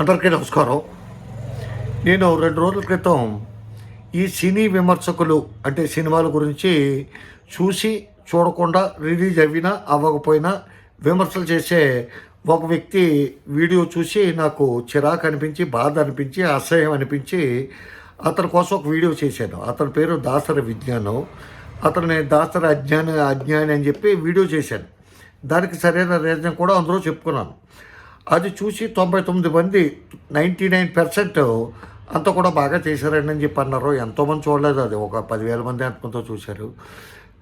అందరికీ నమస్కారం. నేను రెండు రోజుల క్రితం ఈ సినీ విమర్శకులు అంటే సినిమాల గురించి చూసి చూడకుండా రిలీజ్ అవినా అవ్వకపోయినా విమర్శలు చేసే ఒక వ్యక్తి వీడియో చూసి నాకు చిరాకు అనిపించి బాధ అనిపించి అసహ్యం అనిపించి అతని కోసం ఒక వీడియో చేశాను. అతని పేరు దాసరి విజ్ఞానం. అతను నేను దాసరి అజ్ఞాని అజ్ఞాని అని చెప్పి వీడియో చేశాను. దానికి సరైన రీజన్ కూడా అందులో చెప్పుకున్నాను. అది చూసి తొంభై తొమ్మిది మంది నైంటీ నైన్ పర్సెంట్ అంతా కూడా బాగా చేశారండి అని చెప్పి అన్నారు. ఎంతోమంది చూడలేదు అది. ఒక పదివేల మంది అనుకుంటూ చూశారు.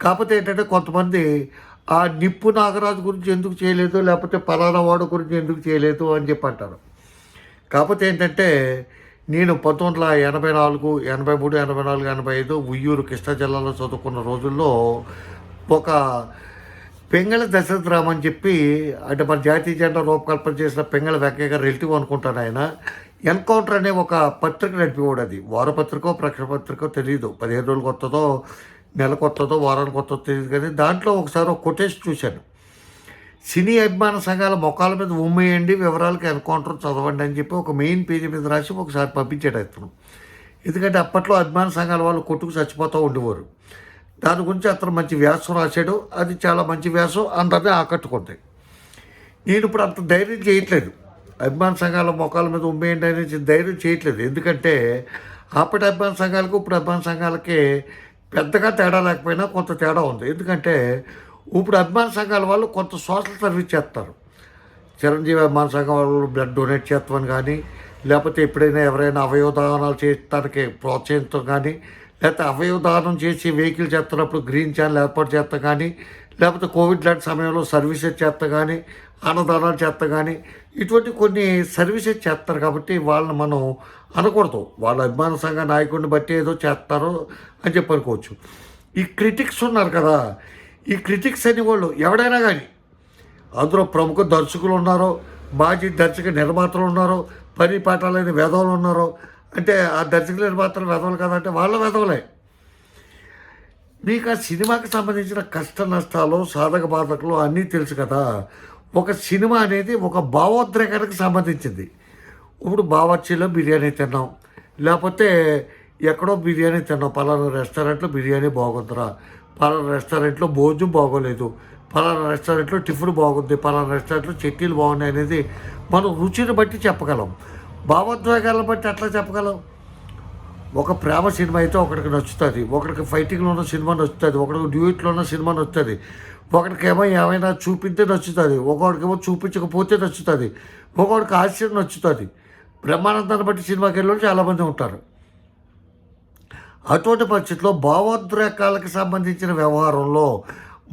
కాకపోతే ఏంటంటే కొంతమంది ఆ నిప్పు నాగరాజు గురించి ఎందుకు చేయలేదు లేకపోతే పలానా వాడు గురించి ఎందుకు చేయలేదు అని చెప్పి అంటారు. కాకపోతే ఏంటంటే నేను పంతొమ్మిది వందల ఎనభై నాలుగు ఎనభై మూడు ఎనభై నాలుగు ఎనభై ఐదు ఉయ్యూరు కృష్ణా జిల్లాలో చదువుకున్న రోజుల్లో ఒక పెంగళ దశరథరామ్ అని చెప్పి అంటే మన జాతీయ జెండా రూపకల్పన చేసిన పెంగళ వెంకయ్య గారు రిలేటివ్ అనుకుంటాను ఆయన. ఎన్కౌంటర్ అనే ఒక పత్రిక నడిపేవాడు అది. వారపత్రికో ప్రక్షపత్రికో తెలియదు పదిహేను రోజులకు వస్తుందో నెలకు వస్తుందో వారానికి వస్తుందో తెలియదు కానీ దాంట్లో ఒకసారి ఒక కొటేషన్ చూశాను. సినీ అభిమాన సంఘాల మొక్కల మీద ఉమ్మేయండి వివరాలకు ఎన్కౌంటర్ చదవండి అని చెప్పి ఒక మెయిన్ పేజీ మీద రాసి ఒకసారి పంపించాడు అతను. ఎందుకంటే అప్పట్లో అభిమాన సంఘాల వాళ్ళు కొట్టుకు చచ్చిపోతూ ఉండేవారు. దాని గురించి అతను మంచి వ్యాసం రాశాడు. అది చాలా మంచి వ్యాసం. అందరినీ ఆకట్టుకుంది. నేను ఇప్పుడు అంత ధైర్యం చేయట్లేదు. అభిమాన సంఘాల మొఖాల మీద ఉమ్మేయండి అనేది ధైర్యం చేయట్లేదు. ఎందుకంటే అప్పటి అభిమాన సంఘాలకు ఇప్పుడు అభిమాన సంఘాలకి పెద్దగా తేడా లేకపోయినా కొంత తేడా ఉంది. ఎందుకంటే ఇప్పుడు అభిమాన సంఘాల వాళ్ళు కొంత సోషల్ సర్వీస్ చేస్తారు. చిరంజీవి అభిమాన సంఘం వాళ్ళు బ్లడ్ డొనేట్ చేస్తామని కానీ లేకపోతే ఎప్పుడైనా ఎవరైనా అవయవదానాలు చేయడానికి ప్రోత్సహించడం కానీ లేకపోతే అవయవదానం చేసి వెహికల్ చేస్తున్నప్పుడు గ్రీన్ ఛానల్ ఏర్పాటు చేస్తా కానీ లేకపోతే కోవిడ్ లాంటి సమయంలో సర్వీసెస్ చేస్తా కానీ అన్నదానాలు చేస్తా కానీ ఇటువంటి కొన్ని సర్వీసెస్ చేస్తారు కాబట్టి వాళ్ళని మనం అనకూడదు. వాళ్ళ అభిమాన సంఘ నాయకుడిని బట్టి ఏదో చేస్తారో అని చెప్పి అనుకోవచ్చు. ఈ క్రిటిక్స్ ఉన్నారు కదా ఈ క్రిటిక్స్ అనే వాళ్ళు ఎవడైనా కానీ అందులో ప్రముఖ దర్శకులు ఉన్నారో మాజీ దర్శక నిర్మాతలు ఉన్నారో పని పాఠాలైన వేదవులు ఉన్నారో అంటే ఆ దర్శక మాత్రం వెధవలు కదంటే వాళ్ళ వెధవలే మీకు ఆ సినిమాకి సంబంధించిన కష్ట నష్టాలు సాధక బాధకులు అన్నీ తెలుసు కదా. ఒక సినిమా అనేది ఒక భావోద్రేకానికి సంబంధించింది. ఇప్పుడు బావర్చీలో బిర్యానీ తిన్నాం. లేకపోతే ఎక్కడో బిర్యానీ తిన్నాం. పలానా రెస్టారెంట్లో బిర్యానీ బాగుందిరా. పలానా రెస్టారెంట్లో భోజనం బాగోలేదు. పలానా రెస్టారెంట్లో టిఫిన్ బాగుంది. పలానా రెస్టారెంట్లో చట్నీలు బాగున్నాయి అనేది మనం రుచిని బట్టి చెప్పగలం. భావోద్వేగాలను బట్టి అట్లా చెప్పగలం? ఒక ప్రేమ సినిమా అయితే ఒకడికి నచ్చుతుంది ఒకడికి ఫైటింగ్లో ఉన్న సినిమా నచ్చుతుంది ఒకడికి డ్యూయిట్లో ఉన్న సినిమా నచ్చుతుంది ఒకడికేమో ఏమైనా చూపిస్తే నచ్చుతుంది ఒకడికేమో చూపించకపోతే నచ్చుతుంది ఒకడికి ఆశ్చర్యం నచ్చుతుంది. బ్రహ్మానందాన్ని బట్టి సినిమాకి వెళ్ళి చాలామంది ఉంటారు. అటువంటి పరిస్థితిలో భావోద్రేకాలకు సంబంధించిన వ్యవహారంలో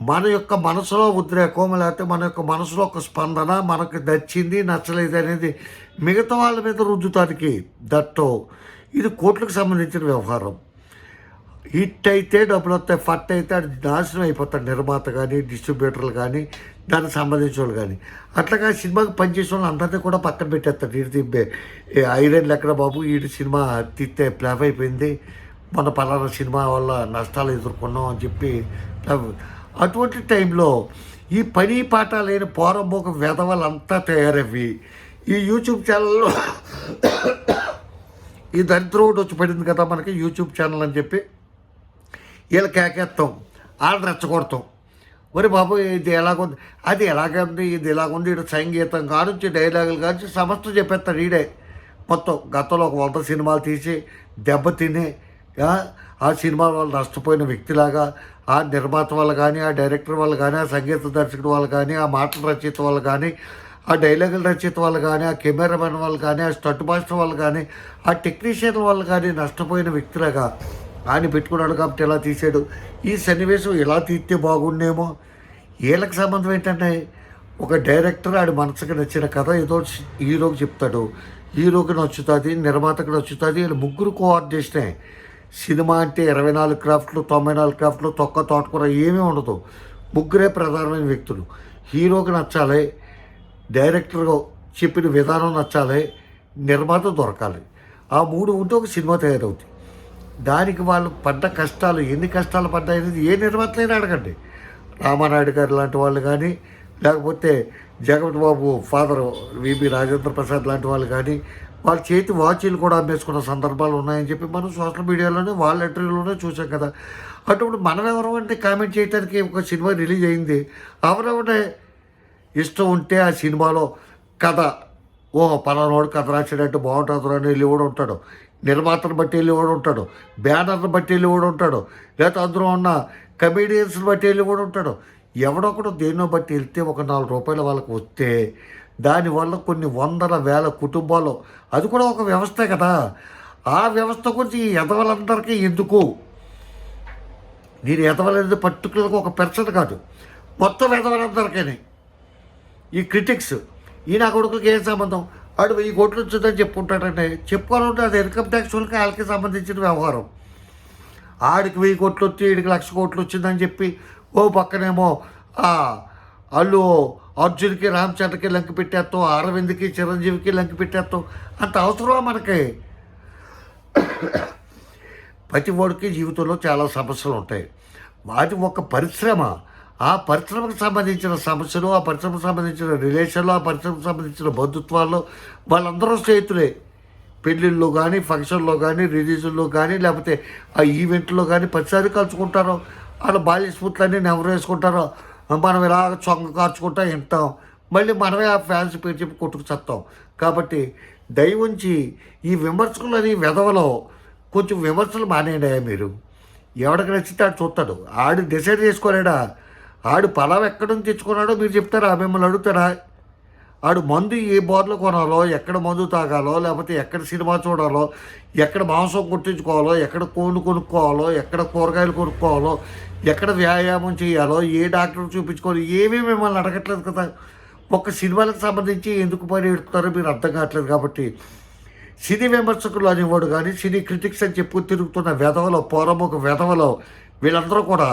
మన యొక్క మనసులో ఉద్రేకం లేకపోతే మన యొక్క మనసులో ఒక స్పందన మనకు నచ్చింది నచ్చలేదు అనేది మిగతా వాళ్ళ మీద రుద్దుతానికి దట్టో ఇది కోట్లకు సంబంధించిన వ్యవహారం. హిట్ అయితే డబ్బులు వస్తాయి ఫట్ అయితే అది నాశనం అయిపోతాడు నిర్మాత కానీ డిస్ట్రిబ్యూటర్లు కానీ దానికి సంబంధించిన వాళ్ళు కానీ అట్లాగా సినిమాకి పనిచేసిన వాళ్ళు అందరినీ కూడా పక్కన పెట్టేస్తాడు. ఇటు తిప్పే ఐరన్ ఎక్కడ బాబు ఈడు సినిమా తిత్తే ప్లాఫ్ అయిపోయింది. మన పలానా సినిమా వల్ల నష్టాలు ఎదుర్కొన్నాం అని చెప్పి అటువంటి టైంలో ఈ పని పాట లేని పోరంబోక వెధవలంతా తయారవి ఈ యూట్యూబ్ ఛానల్లో ఈ దరిద్రం ఒకటి వచ్చి పడింది కదా మనకి యూట్యూబ్ ఛానల్ అని చెప్పి. వీళ్ళు కేకేస్తాం వాళ్ళు రెచ్చగొడతాం. మరి బాబు ఇది ఎలాగుంది అది ఎలాగుంది ఇది ఎలాగుంది ఇటు సంగీతం కానుంచి డైలాగులు కానుంచి సమస్త చెప్పేస్తాడు ఈడే. మొత్తం గతంలో ఒక వంద సినిమాలు తీసి దెబ్బతిని ఆ, సినిమా వాళ్ళు నష్టపోయిన వ్యక్తిలాగా ఆ నిర్మాత వాళ్ళు కానీ ఆ డైరెక్టర్ వాళ్ళు కానీ ఆ సంగీత దర్శకుడు వాళ్ళు కానీ ఆ మాటల రచయిత వాళ్ళు కానీ ఆ డైలాగుల రచయిత వాళ్ళు కానీ ఆ కెమెరామెన్ వాళ్ళు కానీ ఆ స్టట్ మాస్టర్ వాళ్ళు కానీ ఆ టెక్నీషియన్ వాళ్ళు కానీ నష్టపోయిన వ్యక్తిలాగా ఆయన పెట్టుకున్నాడు కాబట్టి ఇలా తీసాడు ఈ సన్నివేశం ఇలా తీస్తే బాగుండేమో? వీళ్ళకి సంబంధం ఏంటంటే ఒక డైరెక్టర్ ఆడి మనసుకు నచ్చిన కథ ఏదో హీరోకి చెప్తాడు. హీరోకి నచ్చుతుంది నిర్మాతకు నచ్చుతుంది వీళ్ళు ముగ్గురు కోఆర్డినేషనే. సినిమా అంటే ఇరవై నాలుగు క్రాఫ్ట్లు తొంభై నాలుగు క్రాఫ్ట్లు తొక్క తోటకూర ఏమీ ఉండదు. ముగ్గురే ప్రధానమైన వ్యక్తులు. హీరోకి నచ్చాలి డైరెక్టర్ చెప్పిన విధానం నచ్చాలి నిర్మాత దొరకాలి. ఆ మూడు ఉంటే ఒక సినిమా తయారవుతుంది దానికి వాళ్ళు పడ్డ కష్టాలు ఎన్ని కష్టాలు పడ్డాయి అనేది ఏ నిర్మాతలైనా అడగండి. రామానాయుడు గారు లాంటి వాళ్ళు కానీ లేకపోతే జగపతి బాబు ఫాదర్ విబి రాజేంద్ర ప్రసాద్ లాంటి వాళ్ళు కానీ వాళ్ళ చేతి వాచీలు కూడా అమ్మేసుకున్న సందర్భాలు ఉన్నాయని చెప్పి మనం సోషల్ మీడియాలోనే వాళ్ళ ఇంటర్వ్యూలోనే చూసాం కదా. అటువంటి మనం ఎవరు అంటే కామెంట్ చేయడానికి ఒక సినిమా రిలీజ్ అయింది. ఎవరెవరే ఇష్టం ఉంటే ఆ సినిమాలో కథ ఓ పలానోడు కథ రాసేటట్టు బాగుంటుంది అని వెళ్ళి కూడా ఉంటాడు. నిర్మాతను బట్టి వెళ్ళి కూడా ఉంటాడు. బ్యానర్ని బట్టి వెళ్ళి కూడా ఉంటాడు. లేకపోతే అందులో ఉన్న కమీడియన్స్ని బట్టి వెళ్ళి కూడా ఉంటాడు. ఎవడొకడు దేన్నో బట్టి వెళ్తే ఒక నాలుగు రూపాయలు వాళ్ళకి వస్తే దానివల్ల కొన్ని వందల వేల కుటుంబాలు. అది కూడా ఒక వ్యవస్థే కదా. ఆ వ్యవస్థ గురించి ఈ ఎదవలందరికీ ఎందుకు? నేను ఎదవలనేది పర్టికులర్గా ఒక పెర్సన్ కాదు. మొత్తం ఎదవలందరికీ ఈ క్రిటిక్స్ ఈ నా కొడుకులకి ఏం సంబంధం? ఆడు వెయ్యి కోట్లు వచ్చిందని చెప్పుకుంటాడంటే చెప్పుకోవాలంటే అది ఇన్కమ్ ట్యాక్స్ వాళ్ళకి వాళ్ళకి సంబంధించిన వ్యవహారం. ఆడికి వెయ్యి కోట్లు వచ్చి ఈడికి లక్ష కోట్లు వచ్చిందని చెప్పి ఓ పక్కనేమో వాళ్ళు అల్లు అర్జున్కి రామచంద్రకి లంక పెట్టేస్తాం అరవింద్కి చిరంజీవికి లంక పెట్టేస్తాం. అంత అవసరమా మనకి? ప్రతి వాడికి జీవితంలో చాలా సమస్యలు ఉంటాయి. వాటి ఒక పరిశ్రమ ఆ పరిశ్రమకు సంబంధించిన సమస్యలు ఆ పరిశ్రమకు సంబంధించిన రిలేషన్లు ఆ పరిశ్రమకు సంబంధించిన బంధుత్వాల్లో వాళ్ళందరూ స్నేహితులే. పెళ్ళిళ్ళు కానీ ఫంక్షన్లో కానీ రిలీజుల్లో కానీ లేకపోతే ఆ ఈవెంట్లో కానీ ప్రతిసారి కలుసుకుంటారు. వాళ్ళ బాల్య స్ఫూర్తులన్నీ నెవరు వేసుకుంటారో. మనం ఇలాగ చొంగ కార్చుకుంటా వింటాం. మళ్ళీ మనమే ఆ ఫ్యాన్స్ పేరు చెప్పి కొట్టుకు చస్తాం కాబట్టి దయవుంచి ఈ విమర్శకులు అని వెధవలో కొంచెం విమర్శలు మానేయడా మీరు. ఎవడికి నచ్చితే ఆడు చూస్తాడు. ఆడు డిసైడ్ చేసుకోలేడా? ఆడు పొలం ఎక్కడి నుంచి తెచ్చుకున్నాడో మీరు చెప్తారా? మిమ్మల్ని అడుగుతారా? ఆడు మందు ఏ బోర్లు కొనాలో ఎక్కడ మందు తాగాలో లేకపోతే ఎక్కడ సినిమా చూడాలో ఎక్కడ మాంసం కుట్టించుకోవాలో ఎక్కడ కోళ్ళు కొనుక్కోవాలో ఎక్కడ కూరగాయలు కొనుక్కోవాలో ఎక్కడ వ్యాయామం చేయాలో ఏ డాక్టర్ చూపించుకోవాలో ఏమీ మిమ్మల్ని అడగట్లేదు కదా. ఒక సినిమాలకు సంబంధించి ఎందుకు పని ఎడుతారో మీరు అర్థం కావట్లేదు కాబట్టి. సినీ విమర్శకులు అనేవాడు కానీ సినీ క్రిటిక్స్ అని చెప్పు తిరుగుతున్న వెధవలో ఒక వెధవలో వీళ్ళందరూ కూడా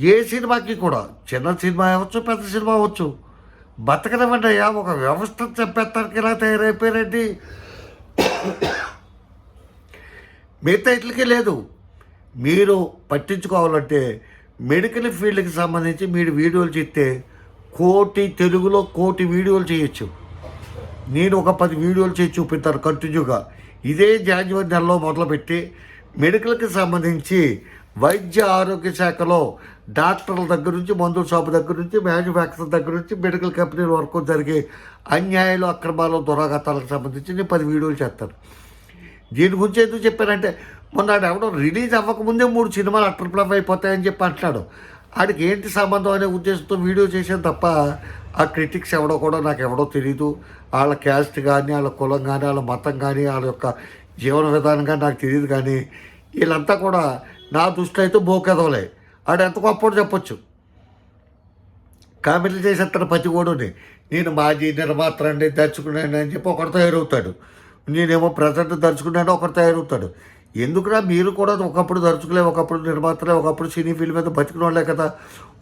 ఏ సినిమాకి కూడా చిన్న సినిమా అవ్వచ్చు పెద్ద సినిమా అవ్వచ్చు బతకనివ్వండి ఒక వ్యవస్థ చెప్పేస్తానికి ఇలా తయారైపోయారండి మిగతా ఇట్లకి లేదు. మీరు పట్టించుకోవాలంటే మెడికల్ ఫీల్డ్కి సంబంధించి మీరు వీడియోలు చేస్తే కోటి తెలుగులో కోటి వీడియోలు చేయొచ్చు. నేను ఒక పది వీడియోలు చేసి చూపిస్తాను కంటిన్యూగా. ఇదే జాన్యువరి నెలలో మొదలుపెట్టి మెడికల్కి సంబంధించి వైద్య ఆరోగ్య శాఖలో డాక్టర్ల దగ్గర నుంచి మందుల షాపు దగ్గర నుంచి మ్యానుఫ్యాక్చర్ దగ్గర నుంచి మెడికల్ కంపెనీల వరకు జరిగే అన్యాయాలు అక్రమాలు దురాఘాతాలకు సంబంధించి నేను పది వీడియోలు చేస్తాను దీని గురించి ఎందుకు చెప్పానంటే మొన్న ఎవడో రిలీజ్ అవ్వకముందే మూడు సినిమాలు అట్టర్ ఫ్లప్ అయిపోతాయని చెప్పి అంటున్నాడు. ఆడికి ఏంటి సంబంధం అనే ఉద్దేశంతో వీడియో చేసాను తప్ప ఆ క్రిటిక్స్ ఎవడో కూడా నాకు ఎవడో తెలియదు వాళ్ళ క్యాస్ట్ కానీ వాళ్ళ కులం కానీ వాళ్ళ మతం కానీ వాళ్ళ యొక్క జీవన విధానం కానీ నాకు తెలియదు కానీ వీళ్ళంతా కూడా నా దృష్టిలో అయితే బోకెదవలే. ఆడు ఎంత గొప్పడు చెప్పొచ్చు. కామెంట్లు చేసేస్తాడు ప్రతి ఓడుని నేను మాజీ నిర్మాత్రాన్ని అండి అని చెప్పి ఒకరు తయారవుతాడు. నేనేమో ప్రజెంట్ దర్శకున్నాను ఒకరు తయారవుతాడు. ఎందుకురా మీరు కూడా ఒకప్పుడు దర్శకులే ఒకప్పుడు నిర్మాతలే ఒకప్పుడు సినీ ఫీల్డ్ మీద బతికిన వాళ్ళే కదా.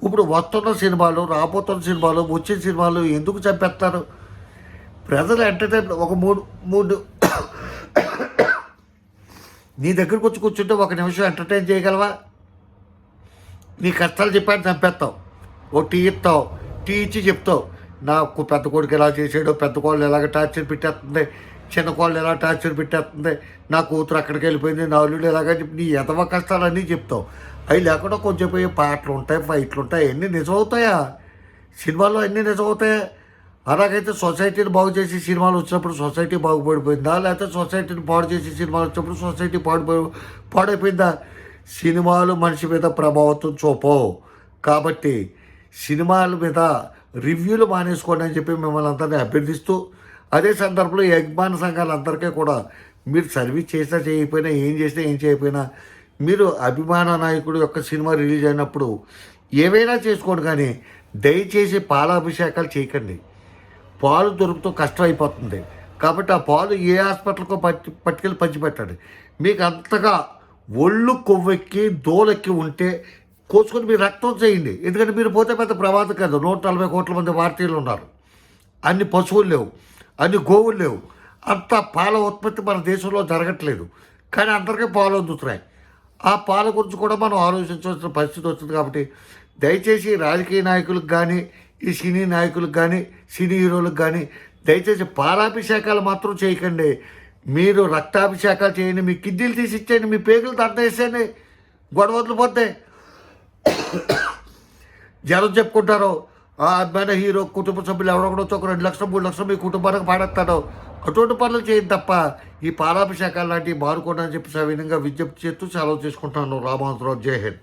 ఇప్పుడు వస్తున్న సినిమాలు రాబోతున్న సినిమాలు వచ్చిన సినిమాలు ఎందుకు చంపేస్తారు? ప్రజలు ఎంటర్టైన్ ఒక మూడు మూడు నీ దగ్గరకు వచ్చి కూర్చుంటే ఒక నిమిషం ఎంటర్టైన్ చేయగలవా? నీ కష్టాలు చెప్పాను చంపేస్తావు. ఓ టీ ఇస్తావు టీ ఇచ్చి చెప్తావు. నాకు పెద్ద కొడుకు ఎలా చేసాడో పెద్ద కోళ్ళు ఎలాగ టార్చర్ పెట్టేస్తుంది చిన్న కోళ్ళు ఎలా టార్చర్ పెట్టేస్తుంది నా కూతురు అక్కడికి వెళ్ళిపోయింది నా అల్లుడు ఎలాగ చెప్పి నీ ఎదవ కష్టాలన్నీ చెప్తావు. అవి లేకుండా కొంచెం పోయి పాటలు ఉంటాయి ఫైట్లు ఉంటాయి అన్నీ నిజమవుతాయా? సినిమాలో అన్నీ నిజమవుతాయా? అలాగైతే సొసైటీని బాగు చేసి సినిమాలు వచ్చినప్పుడు సొసైటీ బాగుపడిపోయిందా? లేకపోతే సొసైటీని పాడు చేసి సినిమాలు వచ్చినప్పుడు సొసైటీ పాడుపోయి పాడైపోయిందా? సినిమాలు మనిషి మీద ప్రభావితం చూపవు కాబట్టి సినిమాల మీద రివ్యూలు మానేసుకోండి అని చెప్పి మిమ్మల్ని అందరినీ అభ్యర్థిస్తూ అదే సందర్భంలో యజ్మాన యజమాన సంఘాలందరికీ కూడా మీరు సర్వీస్ చేసినా చేయకపోయినా ఏం చేసినా ఏం చేయకపోయినా మీరు అభిమాన నాయకుడు యొక్క సినిమా రిలీజ్ అయినప్పుడు ఏవైనా చేసుకోండి కానీ దయచేసి పాలాభిషేకాలు చేయకండి. పాలు దొరుకుతూ కష్టం అయిపోతుంది కాబట్టి ఆ పాలు ఏ హాస్పిటల్కో పట్టి పట్టుకెళ్ళి పంచిపెట్టండి. మీకు అంతగా ఒళ్ళు కొవ్వెక్కి దోలెక్కి ఉంటే కోసుకొని మీరు రక్తం చేయండి. ఎందుకంటే మీరు పోతే పెద్ద ప్రమాదం కాదు. నూట నలభై కోట్ల మంది భారతీయులు ఉన్నారు. అన్ని పశువులు లేవు. అన్ని గోవులు లేవు. అంత పాల ఉత్పత్తి మన దేశంలో జరగట్లేదు. కానీ అందరికీ పాలు అందుతున్నాయి. ఆ పాల గురించి కూడా మనం ఆలోచించవలసిన పరిస్థితి వచ్చింది కాబట్టి దయచేసి రాజకీయ నాయకులకు కానీ ఈ సినీ నాయకులకు కానీ సినీ హీరోలకు కానీ దయచేసి పాలాభిషేకాలు మాత్రం చేయకండి. మీరు రక్తాభిషేకాలు చేయండి మీ కిడ్నీలు తీసి ఇచ్చేయండి మీ పేగులు తట్టేసేయండి గొడవలు పోతే జనం చెప్పుకుంటారు ఆ అద్భుతమైన హీరో కుటుంబ సభ్యులు ఎవరొకడో ఒక రెండు లక్షలు మూడు లక్షలు మీ కుటుంబానికి పాడేస్తాడు. అటువంటి పనులు చేయండి తప్ప ఈ పాలాభిషేకాలు లాంటివి మారుకోండి అని చెప్పి సవినంగా విజ్ఞప్తి చేస్తూ సెలవు చేసుకుంటాను. రామాంతరావు జై హింద్.